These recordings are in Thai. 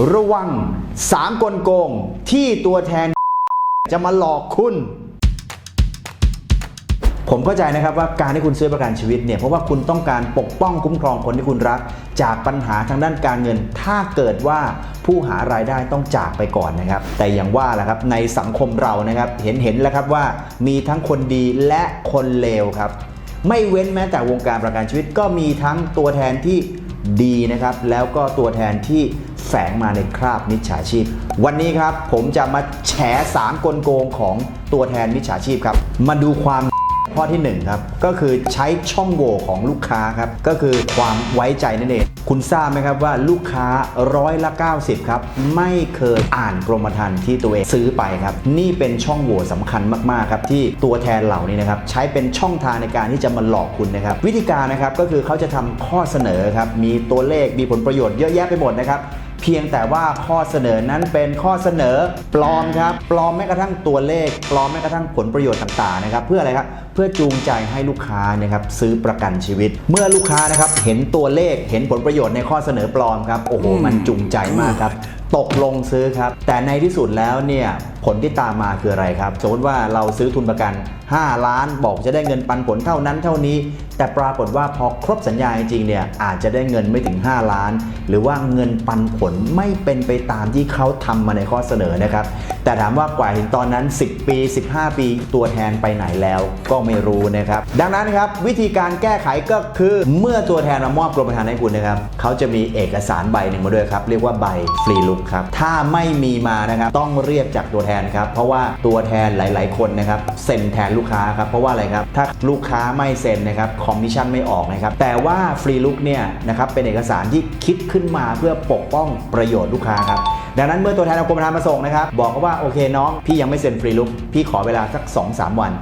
ระวัง3กลโกงที่ตัวแทนจะมาหลอกคุณ ผมเข้าใจนะครับว่าการที่คุณซื้อประกันชีวิตเนี่ยเพราะว่าคุณต้องการปกป้องคุ้มครองคนที่คุณรัก จากปัญหาทางด้านการเงิน ถ้าเกิดว่าผู้หารายได้ต้องจากไปก่อนนะครับ แต่อย่างว่าแหละครับในสังคมเรานะครับเห็นเห็นแล้วครับว่ามีทั้งคนดีและคนเลวครับ ไม่เว้นแม้แต่วงการประกันชีวิตก็มีทั้งตัวแทนที่ ดีนะครับ แล้วก็ตัวแทนที่แฝงมาในคราบมิจฉาชีพ วันนี้ครับผมจะมาแฉสามกลโกงของตัวแทนมิจฉาชีพครับ มาดูความ ข้อที่1ครับก็คือใช้ช่องโหว่ของลูกค้าครับก็คือความไว้ใจนั่นเองคุณทราบไหมครับว่าลูกค้าร้อยละ 90 ครับ ไม่เคยอ่านกรมธรรม์ที่ตัวเองซื้อไปครับ นี่เป็นช่องโหว่สำคัญมากๆครับที่ตัวแทนเหล่านี้นะครับใช้เป็นช่องทางในการที่จะมาหลอกคุณนะครับ วิธีการนะครับก็คือเขาจะทำข้อเสนอครับมีตัวเลขมีผลประโยชน์เยอะแยะไปหมดนะครับ เพียงแต่ว่าข้อเสนอนั้นเป็นข้อเสนอปลอมครับ ปลอมแม้กระทั่งตัวเลข ปลอมแม้กระทั่งผลประโยชน์ต่างๆนะครับ เพื่ออะไรครับ เพื่อจูงใจให้ลูกค้านะครับซื้อประกันชีวิต เมื่อลูกค้านะครับเห็นตัวเลขเห็นผลประโยชน์ในข้อเสนอปลอมครับโอ้โหมันจูงใจมากครับตกลงซื้อครับ แต่ในที่สุดแล้วเนี่ย ผลที่ตามมาคืออะไรครับ สมมติว่าเราซื้อทุนประกัน 5 ล้านบอกจะได้เงินปันผลเท่านั้นเท่านี้ แต่ปรากฏว่าพอครบสัญญาจริงเนี่ยอาจจะได้เงินไม่ถึง 5 ล้าน หรือว่าเงินปันผลไม่เป็นไปตามที่เขาทำมาในข้อเสนอนะครับ แต่ถามว่ากว่าถึงตอนนั้น 10 ปี 15 ปีตัวแทนไปไหนแล้วก็ไม่รู้นะครับ ดังนั้นครับวิธีการแก้ไขก็คือเมื่อตัวแทนมามอบกรมธรรม์ให้คุณนะครับเขาจะมีเอกสารใบหนึ่งมาด้วยครับเรียกว่าใบฟรีลุกครับถ้าไม่มีมานะครับต้องเรียกจากตัวแทนครับ เพราะว่าตัวแทนหลาย ๆ คนนะครับเซ็นแทนลูกค้าครับ เพราะว่าอะไรครับ ถ้าลูกค้าไม่เซ็นนะครับคอมมิชชั่นไม่ออกนะครับ แต่ว่าฟรีลุกเนี่ยนะครับเป็นเอกสารที่คิดขึ้นมาเพื่อปกป้องประโยชน์ลูกค้าครับดังนั้นเมื่อตัวแทนเอากรมธรรม์มาส่งนะครับ บอกเขาว่าโอเคน้องพี่ยังไม่เซ็นฟรีลุกพี่ขอเวลาสัก 2-3 วัน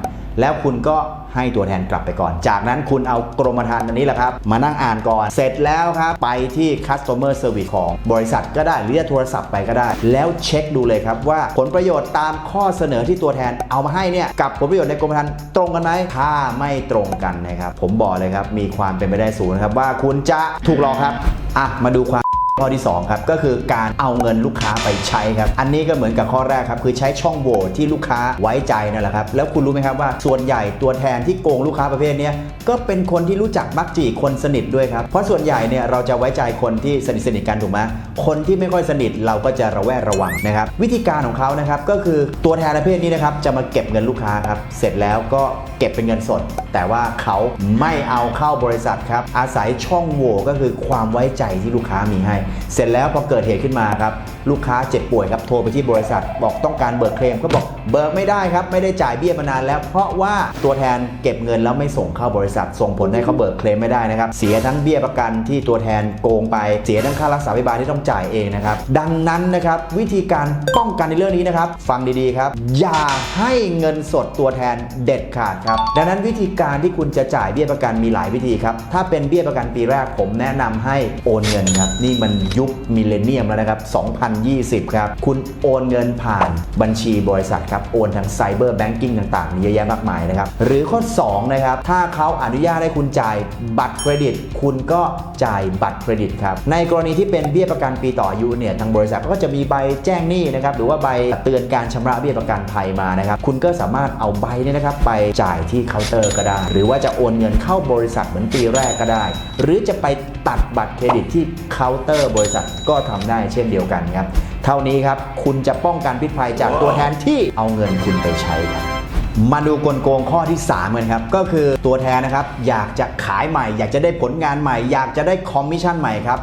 แล้วคุณก็ให้ตัวแทนกลับไปก่อน จากนั้นคุณเอากรมธรรม์อันนี้แหละครับ มานั่งอ่านก่อน เสร็จแล้วครับ ไปที่ customer service ของบริษัทก็ได้ หรือจะโทรศัพท์ไปก็ได้ แล้วเช็คดูเลยครับว่าผลประโยชน์ตามข้อเสนอที่ตัวแทนเอามาให้เนี่ย กับผลประโยชน์ในกรมธรรม์ตรงกันไหมถ้าไม่ตรงกันนะครับ ผมบอกเลยครับ มีความเป็นไปได้สูงครับว่าคุณจะถูกหลอกครับ อะ มาดูความ ข้อที่2ครับก็คือการเอาเงินลูกค้าไปใช้ครับอันนี้ก็เหมือนกับข้อแรกครับคือใช้ช่องโหว่ที่ลูกค้าไว้ใจนั่นแหละครับแล้วคุณรู้ไหมครับว่าส่วนใหญ่ตัวแทนที่โกงลูกค้าประเภทนี้ก็เป็นคนที่รู้จักมักจีคนสนิทด้วยครับเพราะส่วนใหญ่เนี่ยเราจะไว้ใจคนที่สนิทสนิทกันถูกไหมคนที่ไม่ค่อยสนิทเราก็จะระแวดระวังนะครับวิธีการของเขานะครับก็คือตัวแทนประเภทนี้นะครับจะมาเก็บเงินลูกค้าครับเสร็จแล้วก็เก็บเป็นเงินสด แต่ว่าเขาไม่เอาเข้าบริษัทครับอาศัยช่องโหว่ก็คือความไว้ใจที่ลูกค้ามีให้เสร็จแล้วพอเกิดเหตุขึ้นมาครับลูกค้าเจ็บป่วยครับโทรไปที่บริษัท บอกต้องการเบิกเคลมก็บอกเบิกไม่ได้ครับไม่ได้จ่ายเบี้ยมานานแล้ว เพราะว่าตัวแทนเก็บเงินแล้วไม่ส่งเข้าบริษัท ส่งผลให้เขาเบิกเคลมไม่ได้นะครับเสียทั้งเบี้ยประกันที่ตัวแทนโกงไปเสียทั้งค่ารักษาพยาบาลที่ต้องจ่ายเองนะครับดังนั้นนะครับวิธีการป้องกันในเรื่องนี้นะครับฟังดีๆครับ อย่าให้เงินสดตัวแทนเด็ดขาดครับดังนั้นวิธีการที่คุณจะจ่ายเบี้ยประกันมีหลายวิธีครับถ้าเป็นเบี้ยประกันปีแรกผมแนะนำให้โอนเงินครับนี่มันยุคมิเลเนียมแล้วนะครับ 2020 ครับ คุณโอนเงินผ่านบัญชีบริษัทครับ โอนทางไซเบอร์แบงกิ้งต่างๆ มีเยอะแยะมากมายนะครับ หรือข้อ 2 นะครับ ถ้าเขาอนุญาตให้คุณจ่ายบัตรเครดิต คุณก็จ่ายบัตรเครดิตครับ ในกรณีที่เป็นเบี้ยประกันปีต่ออายุเนี่ย ทางบริษัทก็จะมีใบแจ้งหนี้นะครับ หรือว่าใบเตือนการชำระเบี้ยประกันภัยมานะครับ คุณก็สามารถเอาใบเนี้นะครับไปจ่ายที่เคาน์เตอร์ก็ได้ หรือว่าจะโอนเงินเข้าบริษัทเหมือนปีแรกก็ได้ หรือจะไปตัดบัตรเครดิตที่เคาน์เตอร์บริษัทก็ทำได้เช่นเดียวกันครับ เท่านี้ครับ คุณจะป้องกันพิษภัยจากตัวแทนที่เอาเงินคุณไปใช้ครับ มาดูกลโกงข้อที่ 3 กันครับ ก็คือตัวแทนนะครับ อยากจะขายใหม่ อยากจะได้ผลงานใหม่ อยากจะได้คอมมิชชั่นใหม่ครับ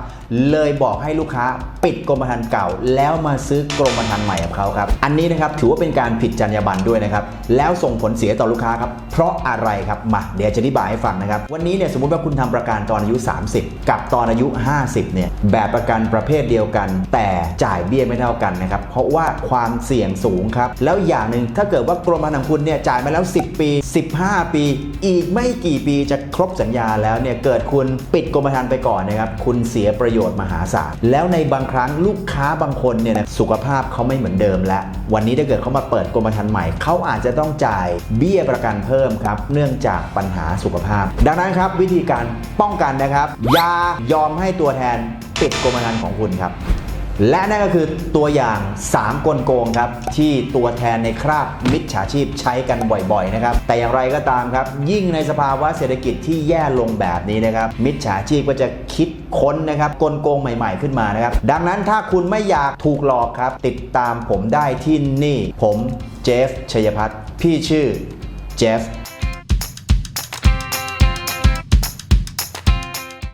เลยบอกให้ลูกค้าปิดกรมธรรม์เก่า แล้วมาซื้อกรมธรรม์ใหม่กับเขาครับ อันนี้นะครับถือว่าเป็นการผิดจรรยาบรรณด้วยนะครับ แล้วส่งผลเสียต่อลูกค้าครับ เพราะอะไรครับมาเดี๋ยวจะอธิบายให้ฟังนะครับ วันนี้เนี่ยสมมติว่าคุณทำประกันตอนอายุ 30 กับตอนอายุ 50เนี่ยแบบประกันประเภทเดียวกัน แต่จ่ายเบี้ยไม่เท่ากันนะครับเพราะว่าความเสี่ยงสูงครับแล้วอย่างหนึ่งถ้าเกิดว่ากรมธรรม์ของคุณเนี่ยจ่ายมาแล้ว 10 ปี 15 ปี อีกไม่กี่ปีจะครบสัญญาแล้วเนี่ยเกิดคุณปิดกรมธรรม์ไปก่อนนะครับคุณเสียประโยชน์มหาศาล แล้วในบางครั้งลูกค้าบางคนเนี่ยสุขภาพเขาไม่เหมือนเดิมแล้ว วันนี้ถ้าเกิดเขามาเปิดกรมธรรม์ใหม่เขาอาจจะต้องจ่ายเบี้ยประกันเพิ่มครับ เนื่องจากปัญหาสุขภาพ ดังนั้นครับวิธีการป้องกันนะครับอย่ายอมให้ตัวแทนปิดกรมธรรม์ของคุณครับ และนั่นก็คือตัวอย่าง 3 กลโกงครับ ที่ตัวแทนในคราบมิจฉาชีพใช้กันบ่อยๆนะครับ แต่อย่างไรก็ตามครับ ยิ่งในสภาวะเศรษฐกิจที่แย่ลงแบบนี้นะครับ มิจฉาชีพก็จะคิดค้นนะครับกลโกงใหม่ๆขึ้นมานะครับ ดังนั้นถ้าคุณไม่อยากถูกหลอกครับ ติดตามผมได้ที่นี่ ผมเจฟชัยพัฒน์พี่ชื่อเจฟ